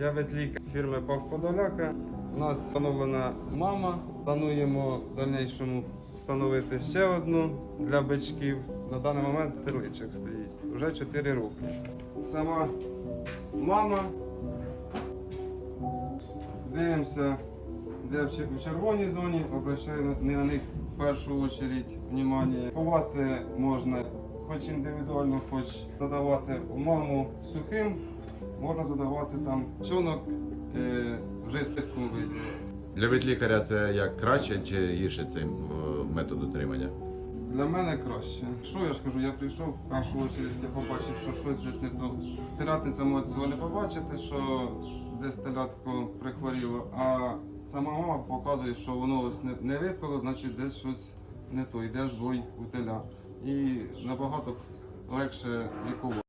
Я ветлікар фірми Пав Подоляка. У нас встановлена мама. Плануємо в дальнішому встановити ще одну для бичків. На даний момент терличок стоїть. Вже 4 роки. Сама мама. Дивимося, де в червоній зоні, обращаю не на них в першу чергу внимання. Ховати можна хоч індивідуально, хоч задавати маму сухим, можна задавати там чонок е, в жидкому виді. Для ветлікаря це як краще чи гірше цей метод утримання? Для мене краще. Що я ж кажу, я прийшов в першу чергу, я побачив, що щось десь не то. Телятниця може цього не побачити, що десь телятко прихворіло, а сама мама показує, що воно ось не, не випило, значить десь щось не то, йде збой у теля. І набагато легше лікувати.